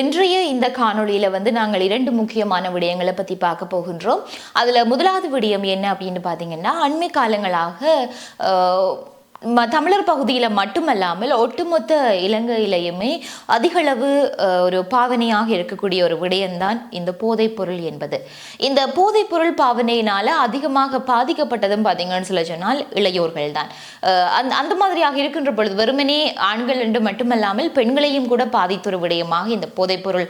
இன்றைய இந்த காணொளியில வந்து நாங்கள் இரண்டு முக்கியமான விடயங்களை பத்தி பார்க்க போகின்றோம். அதுல முதலாவது விடயம் என்ன அப்படின்னு பார்த்தீங்கன்னா அண்மை காலங்களாக தமிழர் பகுதியில் மட்டுமல்லாமல் ஒட்டுமொத்த இலங்கையிலையுமே அதிகளவு ஒரு பாவனையாக இருக்கக்கூடிய ஒரு விடயம்தான் இந்த போதைப் பொருள் என்பது. இந்த போதைப் பொருள் பாவனையினால அதிகமாக பாதிக்கப்பட்டதும் பார்த்தீங்கன்னு சொல்ல சொன்னால் இளையோர்கள் தான் அந்த அந்த மாதிரியாக இருக்கின்ற பொழுது வெறுமனே ஆண்கள் என்று மட்டுமல்லாமல் பெண்களையும் கூட பாதித்த ஒரு விடயமாக இந்த போதைப் பொருள்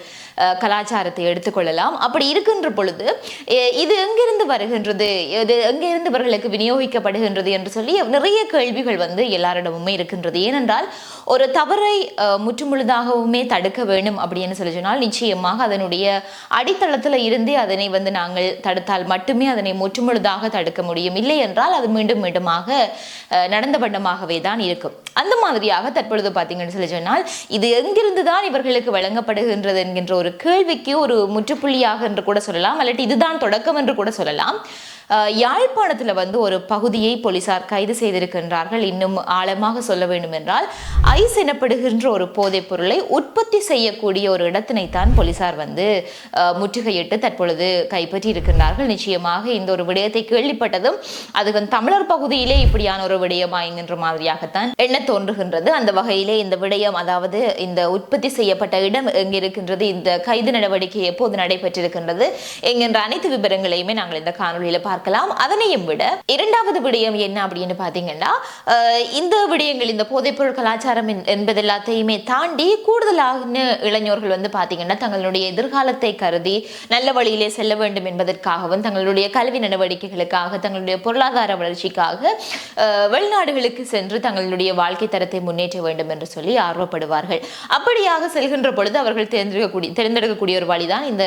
கலாச்சாரத்தை எடுத்துக்கொள்ளலாம் அப்படி இருக்கின்ற பொழுது இது எங்கிருந்து வருகின்றது? இது எங்கிருந்து இவர்களுக்கு விநியோகிக்கப்படுகின்றது என்று சொல்லி நிறைய கேள்விகள் வந்து எல்லாரிடமுமே இருக்கின்றது. ஏனென்றால் ஒரு தவறை முற்றுமுழுதாகவுமே தடுக்க வேண்டும் அப்படின்னு சொல்லி சொன்னால் நிச்சயமாக அதனுடைய அடித்தளத்தில் இருந்தே அதனை வந்து நாங்கள் தடுத்தால் மட்டுமே அதனை முற்றுமுழுதாக தடுக்க முடியும். இல்லை என்றால் அது மீண்டும் மீண்டுமாக நடந்த பண்டமாகவே தான் இருக்கும். அந்த மாதிரியாக தற்பொழுது பார்த்தீங்கன்னு சொல்லி சொன்னால் இது எங்கிருந்து தான் இவர்களுக்கு வழங்கப்படுகின்றது என்கின்ற ஒரு கேள்விக்கு ஒரு முற்றுப்புள்ளியாக என்று கூட சொல்லலாம் அல்லது இதுதான் தொடக்கம் என்று கூட சொல்லலாம். யாழ்ப்பாணத்தில் வந்து ஒரு பகுதியை போலீசார் கைது செய்திருக்கின்றார்கள். இன்னும் ஆழமாக சொல்ல வேண்டும் என்றால் ஐஸ் எனப்படுகின்ற ஒரு போதைப் பொருளை உற்பத்தி செய்யக்கூடிய ஒரு இடத்தினைத்தான் போலீசார் வந்து முற்றுகையிட்டு தற்பொழுது கைப்பற்றி இருக்கின்றார்கள் நிச்சயமாக இந்த ஒரு விடயத்தை கேள்விப்பட்டதும் அது வந்து தமிழர் பகுதியிலே இப்படியான ஒரு விடயமா என்கின்ற மாதிரியாகத்தான் எண்ண தோன்றுகின்றது. அந்த வகையிலே இந்த விடயம் அதாவது இந்த உற்பத்தி செய்யப்பட்ட இடம் எங்கே இருக்கின்றது இந்த கைது நடவடிக்கை எப்போது நடைபெற்றிருக்கின்றது என்கின்ற அனைத்து விவரங்களையுமே நாங்கள் இந்த காணொலியில பார்க்கலாம். அதனையும் விட இரண்டாவது விடயம் என்ன அப்படின்னு பார்த்தீங்கன்னா இந்த விடயங்கள் இந்த போதைப்பொருள் கலாச்சாரம் என்பது எல்லாத்தையுமே தாண்டி கூடுதலான இளைஞர்கள் வந்து பார்த்தீங்கன்னா தங்களுடைய எதிர்காலத்தை கருதி நல்ல வழியிலே செல்ல வேண்டும் என்பதற்காகவும் தங்களுடைய கல்வி நடவடிக்கைகளுக்காக தங்களுடைய பொருளாதார வளர்ச்சிக்காக வெளிநாடுகளுக்கு சென்று தங்களுடைய வாழ்க்கை தரத்தை முன்னேற்ற வேண்டும் என்று சொல்லி ஆர்வப்படுவார்கள். அப்படியாக செல்கின்ற பொழுது அவர்கள் தேர்ந்தெடுக்கக்கூடிய தேர்ந்தெடுக்கக்கூடிய ஒரு வழிதான் இந்த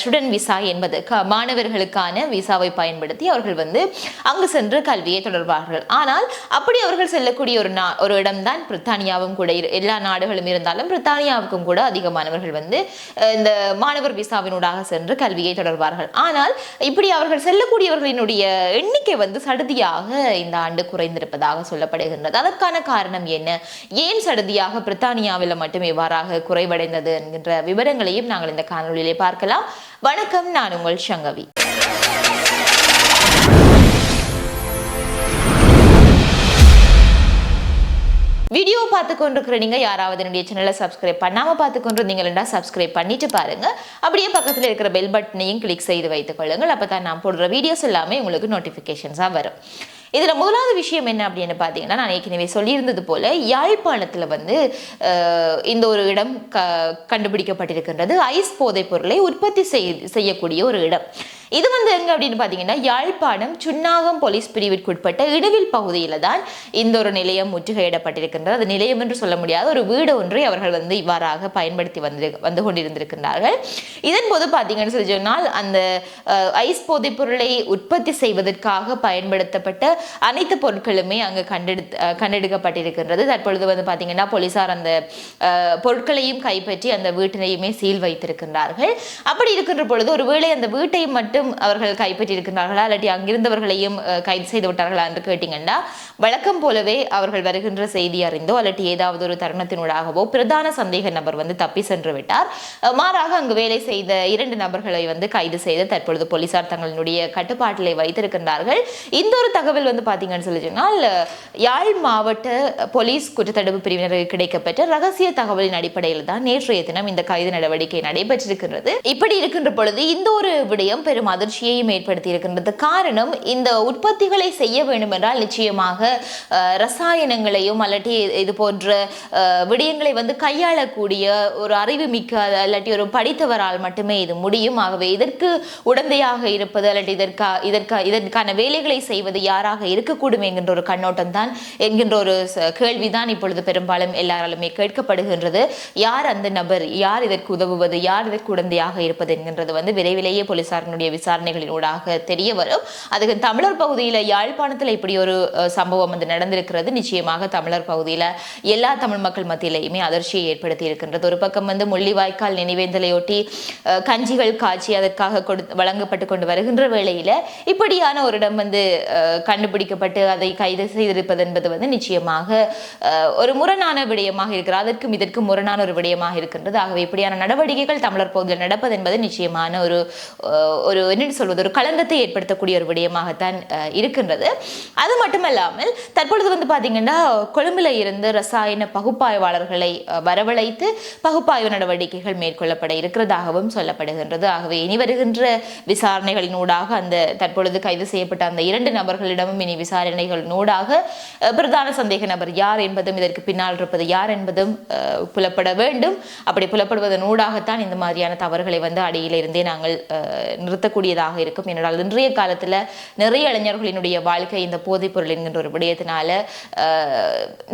ஸ்டூடெண்ட் விசா என்பது. மாணவர்களுக்கான விசாவை பயன்படுத்தி அவர்கள் வந்து அங்கு சென்று கல்வியை தொடர்வார்கள். ஆனால் அப்படி அவர்கள் செல்லக்கூடிய ஒரு நா ஒரு இடம்தான் பிரித்தானியாவும் கூட. இரு- எல்லா நாடுகளும் இருந்தாலும் பிரித்தானியாவுக்கும் கூட அதிகமானவர்கள் வந்து இந்த மாணவர் விசாவினூடாக சென்று கல்வியை தொடர்வார்கள். ஆனால் இப்படி அவர்கள் செல்லக்கூடியவர்களினுடைய எண்ணிக்கை வந்து சடுதியாக இந்த ஆண்டு குறைந்திருப்பதாக சொல்லப்படுகின்றது. அதற்கான காரணம் என்ன? ஏன் சடுதியாக பிரித்தானியாவில் மட்டும் இவ்வாறாக குறைவடைந்தது என்கின்ற விவரங்களையும் நாங்கள் இந்த காணொலியிலே பார்க்கலாம். வணக்கம். நான் உங்கள் சங்கவி. வீடியோ பார்த்து கொண்டிருக்கிற நீங்க யாராவது என்னுடைய சேனலை சப்ஸ்கிரைப் பண்ணாம பார்த்து கொண்டிருந்தீங்கன்னா சப்ஸ்கிரைப் பண்ணிட்டு பாருங்க. அப்படியே பக்கத்தில் இருக்கிற பெல் பட்டனையும் கிளிக் செய்து வைத்துக் கொள்ளுங்கள். அப்பதான் நான் போடுற வீடியோஸ் எல்லாமே உங்களுக்கு நோட்டிஃபிகேஷன்ஸாக வரும். இதில் முதலாவது விஷயம் என்ன அப்படின்னு பார்த்தீங்கன்னா நான் ஏற்கனவே சொல்லியிருந்தது போல யாழ்ப்பாணத்தில் வந்து இந்த ஒரு இடம் க கண்டுபிடிக்கப்பட்டிருக்கின்றது. ஐஸ் போதைப் பொருளை உற்பத்தி செய் செய்யக்கூடிய ஒரு இடம். இது வந்து எங்க அப்படின்னு பார்த்தீங்கன்னா யாழ்ப்பாணம் சுன்னாகம் போலீஸ் பிரிவிற்குட்பட்ட இடுவில் பகுதியில தான் இந்த ஒரு நிலையம் முற்றுகையிடப்பட்டிருக்கின்றது. அது நிலையம் என்று சொல்ல முடியாத ஒரு வீடு ஒன்றை அவர்கள் வந்து இவ்வாறாக பயன்படுத்தி வந்து வந்து கொண்டிருந்திருக்கின்றார்கள். இதன் போது பார்த்தீங்கன்னு சொல்லி சொன்னால் அந்த ஐஸ் போதைப் பொருளை உற்பத்தி செய்வதற்காக பயன்படுத்தப்பட்ட அனைத்து பொருட்களுமே அங்கு கண்டெடுத்து கண்டெடுக்கப்பட்டிருக்கின்றது. தற்பொழுது வந்து பார்த்தீங்கன்னா போலீசார் அந்த பொருட்களையும் கைப்பற்றி அந்த வீட்டினையுமே சீல் வைத்திருக்கின்றார்கள். அப்படி இருக்கின்ற பொழுது ஒருவேளை அந்த வீட்டை மட்டும் அவர்கள் கைப்பற்றியிருக்கின்றார்களா? இல்லாட்டி அங்கிருந்தவர்களையும் கைது செய்து விட்டார்களா என்று கேட்டீங்கன்னா வழக்கம் போலவே அவர்கள் வருகின்ற செய்தி அறிந்தோ அல்லட்டி ஏதாவது ஒரு தருணத்தினூடாகவோ பிரதான சந்தேக நபர் வந்து தப்பி சென்று விட்டார். மாறாக அங்கு வேலை செய்த இரண்டு நபர்களை வந்து கைது செய்து தற்பொழுது போலீசார் தங்களுடைய கட்டுப்பாட்டிலே வைத்திருக்கின்றார்கள். இந்த ஒரு தகவல் வந்து பார்த்தீங்கன்னு சொல்லி சொன்னால் யாழ் மாவட்ட போலீஸ் குற்றத்தடுப்பு பிரிவினருக்கு கிடைக்கப்பட்ட ரகசிய தகவலின் அடிப்படையில் தான் நேற்றைய தினம் இந்த கைது நடவடிக்கை நடைபெற்றிருக்கின்றது. இப்படி இருக்கின்ற பொழுது இந்த ஒரு விடயம் பெரும் அதிர்ச்சியையும் ஏற்படுத்தி இருக்கின்றது காரணம் இந்த உற்பத்திகளை செய்ய வேண்டும் என்றால் நிச்சயமாக ரசாயனங்களையும் அல்லாட்டி இது போன்ற விடயங்களை வந்து கையாளக்கூடிய ஒரு அறிவு மிக்க அல்லாட்டி ஒரு படித்தவரால் மட்டுமே இது முடியும். ஆகவே இதற்கு உடந்தையாக இருப்பது அல்லாட்டி இதற்கா இதற்கா இதற்கான வேலைகளை செய்வது யாராக இருக்கக்கூடும் என்கின்ற ஒரு கண்ணோட்டம் தான் என்கின்ற ஒரு கேள்விதான் இப்பொழுது பெரும்பாலும் எல்லாராலுமே கேட்கப்படுகின்றது. யார் அந்த நபர்? யார் இதற்கு உதவுவது? யார் இதற்கு உடந்தையாக இருப்பது? என்கின்றது வந்து விரைவிலேயே போலீசாரினுடைய விசாரணைகளினூடாக தெரிய வரும். அதுக்கு தமிழர் பகுதியில் யாழ்ப்பாணத்தில் இப்படி ஒரு சம்பவம் வந்து நடந்திருக்கிறது. நிச்சயமாக தமிழர் பகுதியில் எல்லா தமிழ் மக்கள் மத்தியிலையுமே அதிர்ச்சியை ஏற்படுத்தி இருக்கின்றது. ஒரு பக்கம் வந்து முள்ளிவாய்க்கால் நினைவேந்தலையொட்டி கஞ்சிகள் காய்ச்சி அதற்காக கொடு வழங்கப்பட்டு கொண்டு வருகின்ற வேளையில இப்படியான ஒரு இடம் வந்து கண்டுபிடிக்கப்பட்டு அதை கைது செய்திருப்பது என்பது வந்து நிச்சயமாக ஒரு முரணான விடயமாக இருக்கிறது. அதற்கும் இதற்கும் முரணான ஒரு விடயமாக இருக்கின்றது. ஆகவே இப்படியான நடவடிக்கைகள் தமிழர் பகுதியில் நடப்பது என்பது நிச்சயமான ஒரு ஒரு ஒரு என்ன சொல்வது ஒரு களங்கத்தை ஏற்படுத்தக்கூடிய ஒரு விடயமாகத்தான் இருக்கின்றது. அது மட்டுமல்லாமல் தற்பொழுது வந்து பார்த்தீங்கன்னா கொழும்புல இருந்து ரசாயன பகுப்பாய்வாளர்களை வரவழைத்து பகுப்பாய்வு நடவடிக்கைகள் மேற்கொள்ளப்பட இருக்கிறதாகவும் சொல்லப்படுகின்றது. ஆகவே இனி வருகின்ற விசாரணைகளினூடாக அந்த தற்பொழுது கைது செய்யப்பட்ட அந்த இரண்டு நபர்களிடமும் இனி விசாரணைகளினூடாக அஹ், பிரதான சந்தேக நபர் யார் என்பதும் இதற்கு பின்னால் இருப்பது யார் என்பதும் புலப்பட வேண்டும். அப்படி புலப்படுவதனூடாகத்தான் இந்த மாதிரியான தவறுகளை வந்து அடியிலிருந்தே நாங்கள் அஹ், செல்லக்கூடியதாக இருக்கும். ஏனென்றால் இன்றைய காலத்தில் நிறைய இளைஞர்களினுடைய வாழ்க்கை இந்த போதைப் பொருள் என்கின்ற ஒரு விடயத்தினால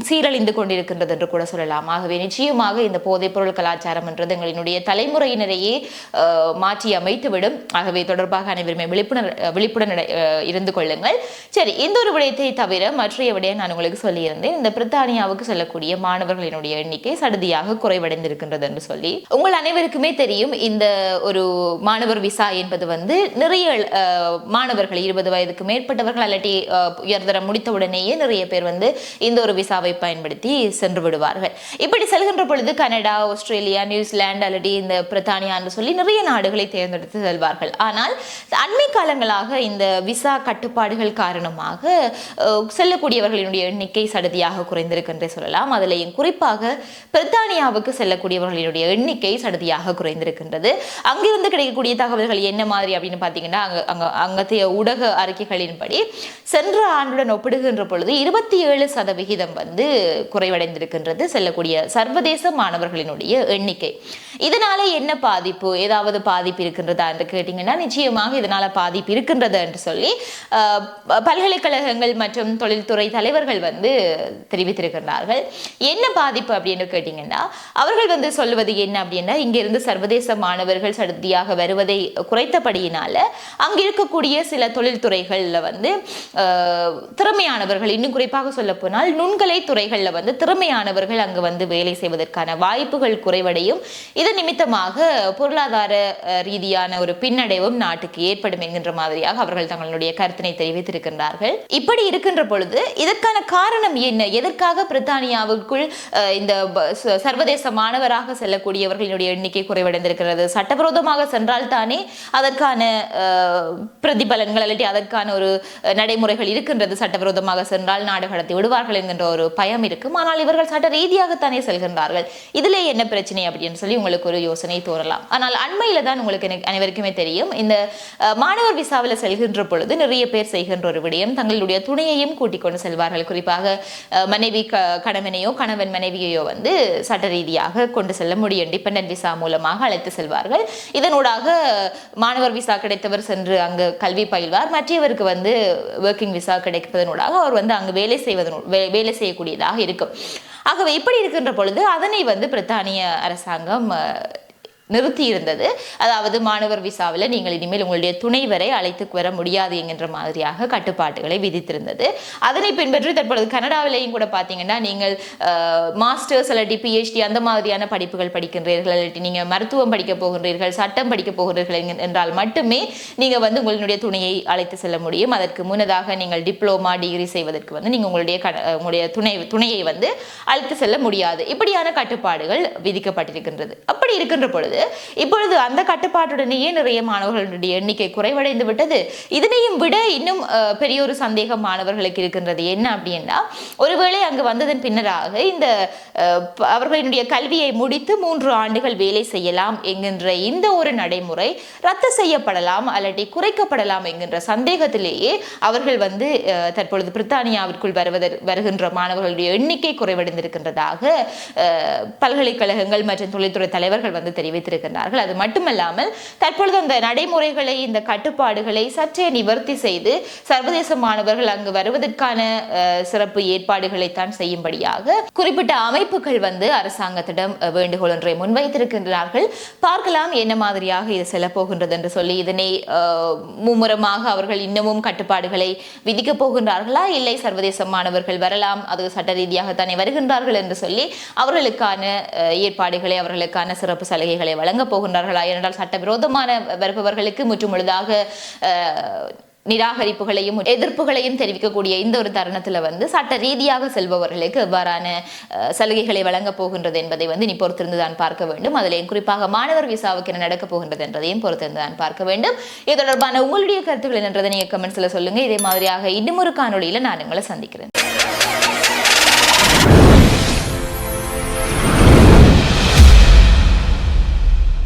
சீரழிந்து கொண்டிருக்கின்றது என்று கூட சொல்லலாம். ஆகவே நிச்சயமாக இந்த போதைப் பொருள் கலாச்சாரம் என்றது எங்களினுடைய தலைமுறையினரையே மாற்றி அமைத்துவிடும். ஆகவே தொடர்பாக அனைவருமே விழிப்புணர் விழிப்புடன் இருந்து கொள்ளுங்கள். சரி இந்த ஒரு விடயத்தை தவிர மற்றைய விடயம் நான் உங்களுக்கு சொல்லியிருந்தேன். இந்த பிரித்தானியாவுக்கு செல்லக்கூடிய மாணவர்களினுடைய எண்ணிக்கை சடுதியாக குறைவடைந்திருக்கின்றது என்று சொல்லி. உங்கள் அனைவருக்குமே தெரியும் இந்த ஒரு மாணவர் விசா என்பது வந்து நிறைய மாணவர்கள் இருபது வயதுக்கு மேற்பட்டவர்கள் அல்லாட்டி உயர்தரம் முடித்த உடனேயே நிறைய பேர் வந்து இந்த ஒரு விசாவை பயன்படுத்தி சென்று விடுவார்கள். இப்படி செல்கின்ற பொழுது கனடா ஆஸ்திரேலியா நியூசிலாந்து அல்லடி இந்த பிரித்தானியா என்று சொல்லி நிறைய நாடுகளை தேர்ந்தெடுத்து செல்வார்கள். ஆனால் அண்மை காலங்களாக இந்த விசா கட்டுப்பாடுகள் காரணமாக செல்லக்கூடியவர்களினுடைய எண்ணிக்கை சடதியாக குறைந்திருக்கின்றே சொல்லலாம். அதிலேயும் குறிப்பாக பிரித்தானியாவுக்கு செல்லக்கூடியவர்களினுடைய எண்ணிக்கை சடதியாக குறைந்திருக்கின்றது. அங்கிருந்து கிடைக்கக்கூடிய தகவல்கள் என்ன மாதிரி அப்படின்னு பார்த்தீங்கன்னா அங்கே அங்கே அங்கத்திய ஊடக அறிக்கைகளின்படி சென்ற ஆண்டுடன் ஒப்பிடுகின்ற பொழுது இருபத்தி ஏழு சதவிகிதம் வந்து குறைவடைந்திருக்கின்றது செல்லக்கூடிய சர்வதேச மாணவர்களினுடைய எண்ணிக்கை. இதனால என்ன பாதிப்பு? ஏதாவது பாதிப்பு இருக்கின்றதா என்று கேட்டிங்கன்னா நிச்சயமாக இதனால பாதிப்பு இருக்கின்றது என்று சொல்லி பல்கலைக்கழகங்கள் மற்றும் தொழில்துறை தலைவர்கள் வந்து தெரிவித்திருக்கிறார்கள் என்ன பாதிப்பு அப்படின்னு கேட்டிங்கன்னா அவர்கள் வந்து சொல்லுவது என்ன அப்படின்னா இங்கிருந்து சர்வதேச மாணவர்கள் சடுதியாக வருவதை குறைத்தபடி குறைத்தபடியினால அங்க இருக்கக்கூடிய சில தொழில்துறைகள்ல வந்து திறமையானவர்கள் இன்னும் குறிப்பாக சொல்ல போனால் நுண்கலை துறைகள்ல வந்து திறமையானவர்கள் அங்கு வந்து வேலை செய்வதற்கான வாய்ப்புகள் குறைவடையும். இது நிமித்தமாக பொருளாதார ரீதியான ஒரு பின்னடைவும் நாட்டுக்கு ஏற்படும் என்கின்ற மாதிரியாக அவர்கள் தங்களுடைய கருத்தினை தெரிவித்திருக்கின்றார்கள். இப்படி இருக்கின்ற பொழுது இதற்கான காரணம் என்ன? எதற்காக பிரித்தானியாவுக்குள் இந்த சர்வதேச மாணவராக செல்லக்கூடியவர்களினுடைய எண்ணிக்கை குறைவடைந்திருக்கிறது? சட்டவிரோதமாக சென்றால் தானே அதற்கான அதற்கான பிரதிபலன்கள் அல்லது அதற்கான ஒரு நடைமுறைகள் இருக்கின்றது சட்டவிரோதமாக சென்றால் நாடு கடத்தி விடுவார்கள் என்கின்ற ஒரு பயம் இருக்கும். ஆனால் இவர்கள் சட்ட ரீதியாகத்தானே செல்கின்றார்கள். இதிலே என்ன பிரச்சனை அப்படின்னு சொல்லி உங்களுக்கு ஒரு யோசனை தோறலாம். ஆனால் அண்மையில தான் உங்களுக்கு எனக்கு அனைவருக்குமே தெரியும். இந்த மாணவர் விசாவில் செல்கின்ற பொழுது நிறைய பேர் செய்கின்ற ஒரு விடயம். தங்களுடைய துணையையும் கூட்டிக் கொண்டு செல்வார்கள். குறிப்பாக மனைவி கணவனையோ கணவன் மனைவியையோ வந்து சட்ட ரீதியாக கொண்டு செல்ல முடியும். டிபெண்டன்ட் விசா மூலமாக அழைத்து செல்வார்கள். இதனூடாக மாணவர் விசா விசா கிடைத்தவர் சென்று அங்கு கல்வி பயில்வார். மற்றவருக்கு வந்து ஒர்க்கிங் விசா கிடைப்பதனூடாக அவர் வந்து அங்கு வேலை செய்வதனு வே- வேலை செய்யக்கூடியதாக இருக்கும். ஆகவே இப்படி இருக்கின்ற பொழுது அதனை வந்து பிரித்தானிய அரசாங்கம் அஹ், நிறுத்தி இருந்தது அதாவது மாணவர் விசாவில் நீங்கள் இனிமேல் உங்களுடைய துணைவரை அழைத்து வர முடியாது என்கின்ற மாதிரியாக கட்டுப்பாட்டுகளை விதித்திருந்தது. அதனை பின்பற்றி தற்பொழுது கனடாவிலேயும் கூட பார்த்தீங்கன்னா நீங்கள் மாஸ்டர்ஸ் அல்லது பிஹெச்டி அந்த மாதிரியான படிப்புகள் படிக்கின்றீர்கள் அல்லது நீங்கள் மருத்துவம் படிக்க போகின்றீர்கள் சட்டம் படிக்க போகின்றீர்கள் என்றால் மட்டுமே நீங்கள் வந்து உங்களுடைய துணையை அழைத்து செல்ல முடியும். அதற்கு முன்னதாக நீங்கள் டிப்ளோமா டிகிரி செய்வதற்கு வந்து நீங்கள் உங்களுடைய உங்களுடைய துணை துணையை வந்து அழைத்து செல்ல முடியாது. இப்படியான கட்டுப்பாடுகள் விதிக்கப்பட்டிருக்கின்றது. அப்படி இருக்கின்ற பொழுது இப்பொழுது அந்த கட்டுப்பாட்டுடனேயே நிறைய மாணவர்களுடைய எண்ணிக்கை குறைவடைந்து விட்டது. இதனையும் விட இன்னும் பெரிய ஒரு சந்தேகம் மாணவர்களுக்கு இருக்கின்றது. என்ன அப்படின்னா ஒருவேளை அங்கு வந்ததன் பின்னராக இந்த அவர்களினுடைய அவர்களுடைய கல்வியை முடித்து மூன்று ஆண்டுகள் வேலை செய்யலாம் என்கின்ற இந்த ஒரு நடைமுறை ரத்து செய்யப்படலாம் அல்லது குறைக்கப்படலாம் என்கின்ற சந்தேகத்திலேயே அவர்கள் வந்து அஹ், தற்பொழுது பிரித்தானியாவிற்குள் வருவதற் வருகின்ற மாணவர்களுடைய எண்ணிக்கை குறைவடைந்திருக்கின்றதாக பல்கலைக்கழகங்கள் மற்றும் தொழில்துறை தலைவர்கள் வந்து தெரிவித்து முன்வைத்திருக்கிறார்கள் அது மட்டுமல்லாமல் தற்பொழுது அந்த நடைமுறைகளை இந்த கட்டுப்பாடுகளை சற்றே நிவர்த்தி செய்து சர்வதேச மாணவர்கள் அங்கு வருவதற்கான சிறப்பு ஏற்பாடுகளை தான் செய்யும்படியாக குறிப்பிட்ட அமைப்புகள் வந்து அரசாங்கத்திடம் வேண்டுகோள் ஒன்றை முன்வைத்திருக்கின்றார்கள். பார்க்கலாம் என்ன மாதிரியாக இது செல்ல போகின்றது என்று சொல்லி இதனை மும்முரமாக அவர்கள் இன்னமும் கட்டுப்பாடுகளை விதிக்கப் போகின்றார்களா? இல்லை சர்வதேச மாணவர்கள் வரலாம் அது சட்ட ரீதியாக தானே வருகின்றார்கள் என்று சொல்லி அவர்களுக்கான ஏற்பாடுகளை அவர்களுக்கான சிறப்பு சலுகைகளை வழங்கப் போகின்றார்களா? ஏனென்றால் சட்டவிரோதமான வருபவர்களுக்கு முற்றுமுழுதாக நிராகரிப்புகளையும் எதிர்ப்புகளையும் தெரிவிக்கக்கூடிய இந்த ஒரு தருணத்தில் வந்து சட்ட ரீதியாக செல்பவர்களுக்கு எவ்வாறான சலுகைகளை வழங்கப் போகின்றது என்பதை வந்து நீ பொறுத்திருந்து தான் பார்க்க வேண்டும். அதில் குறிப்பாக மாணவர் விசாவுக்கு என்ன நடக்கப் போகின்றது என்றதையும் பொறுத்திருந்து தான் பார்க்க வேண்டும். இது தொடர்பான உங்களுடைய கருத்துக்கள் என்றதை நீங்கள் கமெண்ட்ஸில் சொல்லுங்கள் இதே மாதிரியாக இன்னும் ஒரு காணொலியில் நான் உங்களை சந்திக்கிறேன்.